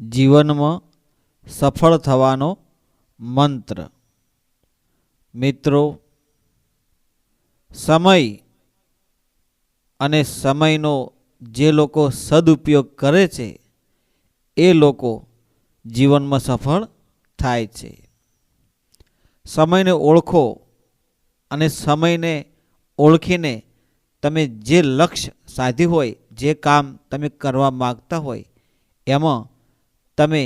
જીવનમાં સફળ થવાનો મંત્ર. મિત્રો, સમય અને સમયનો જે લોકો સદુપયોગ કરે છે, એ લોકો જીવનમાં સફળ થાય છે. સમયને ઓળખો અને સમયને ઓળખીને તમે જે લક્ષ્ય સાધ્યું હોય, જે કામ તમે કરવા માગતા હોય, એમાં તમે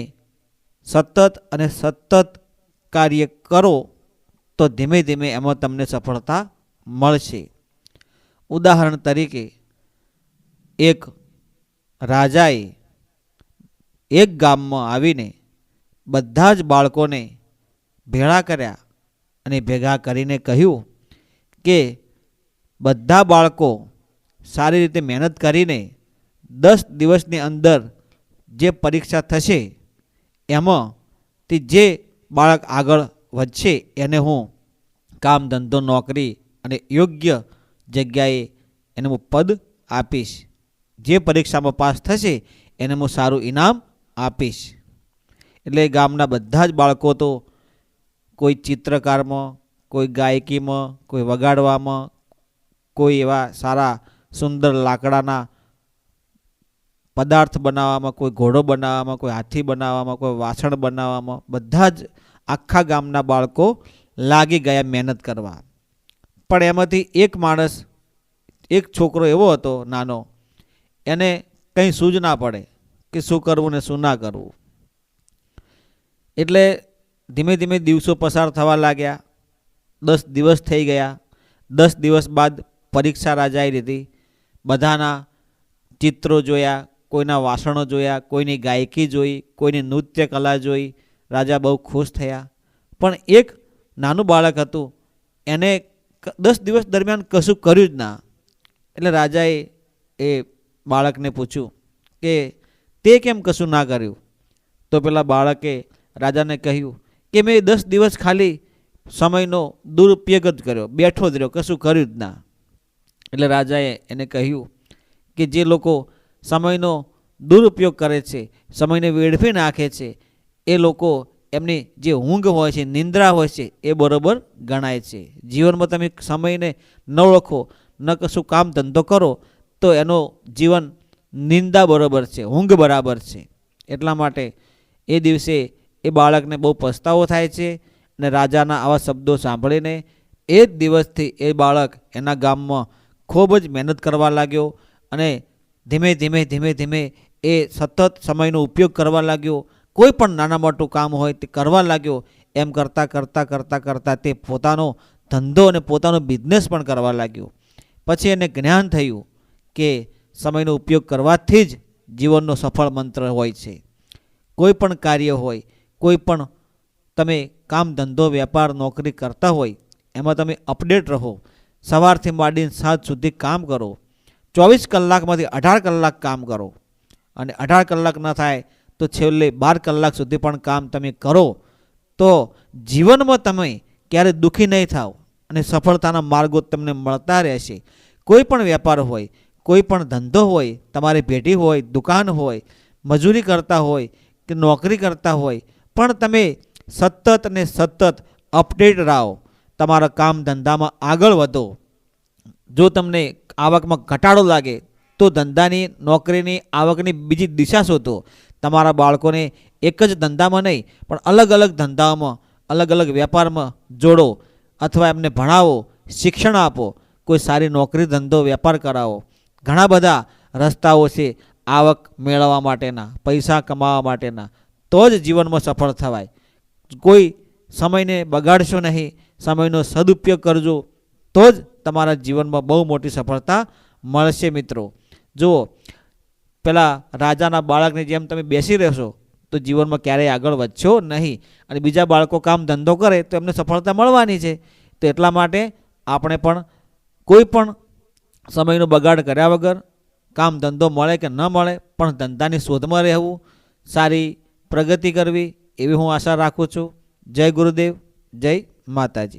સતત અને સતત કાર્ય કરો, તો ધીમે ધીમે એમાં તમને સફળતા મળશે. ઉદાહરણ તરીકે, એક રાજાએ એક ગામમાં આવીને બધા જ બાળકોને ભેળા કર્યા અને ભેગા કરીને કહ્યું કે, બધા બાળકો સારી રીતે મહેનત કરીને દસ દિવસની અંદર જે પરીક્ષા થશે એમાંથી જે બાળક આગળ વધશે, એને હું કામ, ધંધો, નોકરી અને યોગ્ય જગ્યાએ એને હું પદ આપીશ. જે પરીક્ષામાં પાસ થશે, એને હું સારું ઇનામ આપીશ. એટલે ગામના બધા જ બાળકો તો કોઈ ચિત્રકારમાં, કોઈ ગાયકીમાં, કોઈ વગાડવામાં, કોઈ એવા સારા, સુંદર લાકડાના પદાર્થ બનાવવામાં, કોઈ ઘોડો બનાવવામાં, કોઈ હાથી બનાવવામાં, કોઈ વાસણ બનાવવામાં, બધા જ આખા ગામના બાળકો લાગી ગયા મહેનત કરવા. પણ એમાંથી એક માણસ, એક છોકરો એવો હતો નાનો, એને કંઈ સૂજ ના પડે કે શું કરવું ને શું ના કરવું. એટલે ધીમે ધીમે દિવસો પસાર થવા લાગ્યા. દસ દિવસ થઈ ગયા. દસ દિવસ બાદ પરીક્ષા રાજાઈ લીધી. બધાના ચિત્રો જોયા. કોઈના વાસણો જોયા, કોઈની ગાયકી જોઈ, કોઈની નૃત્ય કલા જોઈ, રાજા બહુ ખુશ થયા. પણ એક નાનું બાળક હતું, એને દસ દિવસ દરમિયાન કશું કર્યું જ ના. એટલે રાજાએ એ બાળકને પૂછ્યું કે, તે કેમ કશું ના કર્યું? તો પેલા બાળકે રાજાને કહ્યું કે, મેં દસ દિવસ ખાલી સમયનો દુરુપયોગ જ કર્યો, બેઠો જ રહ્યો, કશું કર્યું જ ના. એટલે રાજાએ એને કહ્યું કે, જે લોકો સમયનો દુરુપયોગ કરે છે, સમયને વેડફી નાખે છે, એ લોકો એમની જે ઊંઘ હોય છે, નિંદ્રા હોય છે, એ બરોબર ગણાય છે. જીવનમાં તમે સમયને ન ઓળખો, ન કશું કામ ધંધો કરો, તો એનો જીવન નિંદા બરોબર છે, ઊંઘ બરાબર છે. એટલા માટે એ દિવસે એ બાળકને બહુ પસ્તાવો થાય છે અને રાજાના આવા શબ્દો સાંભળીને એ જ દિવસથી એ બાળક એના ગામમાં ખૂબ જ મહેનત કરવા લાગ્યો અને ધીમે ધીમે ધીમે ધીમે એ સતત સમયનો ઉપયોગ કરવા લાગ્યો. કોઈ પણ નાના મોટું કામ હોય તે કરવા લાગ્યો. એમ કરતાં કરતાં કરતાં કરતાં તે પોતાનો ધંધો અને પોતાનો બિઝનેસ પણ કરવા લાગ્યો. પછી એને જ્ઞાન થયું કે સમયનો ઉપયોગ કરવાથી જ જીવનનો સફળ મંત્ર હોય છે. કોઈ પણ કાર્ય હોય, કોઈ પણ તમે કામ, ધંધો, વેપાર, નોકરી કરતા હોય, એમાં તમે અપડેટ રહો. સવારથી માંડીને સાંજ સુધી કામ કરો. ચોવીસ કલાકમાંથી અઢાર કલાક કામ કરો. અને અઢાર કલાક ન થાય તો છેલ્લે બાર કલાક સુધી પણ કામ તમે કરો. તો જીવનમાં તમે ક્યારે દુઃખી નહીં થાવ અને સફળતાના માર્ગો તમને મળતા રહેશે. કોઈ પણ વેપાર હોય, કોઈ પણ ધંધો હોય, તમારી પેઢી હોય, દુકાન હોય, મજૂરી કરતા હોય કે નોકરી કરતા હોય, પણ તમે સતત ને સતત અપડેટ રહો. તમારા કામ ધંધામાં આગળ વધો. જો તમને આવકમાં ઘટાડો લાગે, તો ધંધાની નોકરીની આવકની બીજી દિશા શોધો. તમારા બાળકોને એક જ ધંધામાં નહીં, પણ અલગ અલગ ધંધાઓમાં અલગ અલગ વેપારમાં જોડો અથવા એમને ભણાવો, શિક્ષણ આપો, કોઈ સારી નોકરી, ધંધો, વેપાર કરાવો. ઘણા બધા રસ્તાઓ છે આવક મેળવવા માટેના, પૈસા કમાવા માટેના. તો જ જીવનમાં સફળ થવાય. કોઈ સમયને બગાડશો નહીં, સમયનો સદુપયોગ કરજો. તો જ તમારા જીવનમાં બહુ મોટી સફળતા મળશે મિત્રો. જુઓ, પેલા રાજાના બાળકની જેમ તમે બેસી રહેશો, તો જીવનમાં ક્યારેય આગળ વધશો નહીં. અને બીજા બાળકો કામ ધંધો કરે, તો એમને સફળતા મળવાની છે. તો એટલા માટે આપણે પણ કોઈ પણ સમયનો બગાડ કર્યા વગર કામ ધંધો મળે કે ન મળે, પણ ધંધાની શોધમાં રહેવું, સારી પ્રગતિ કરવી, એવી હું આશા રાખું છું. જય ગુરુદેવ, જય માતાજી.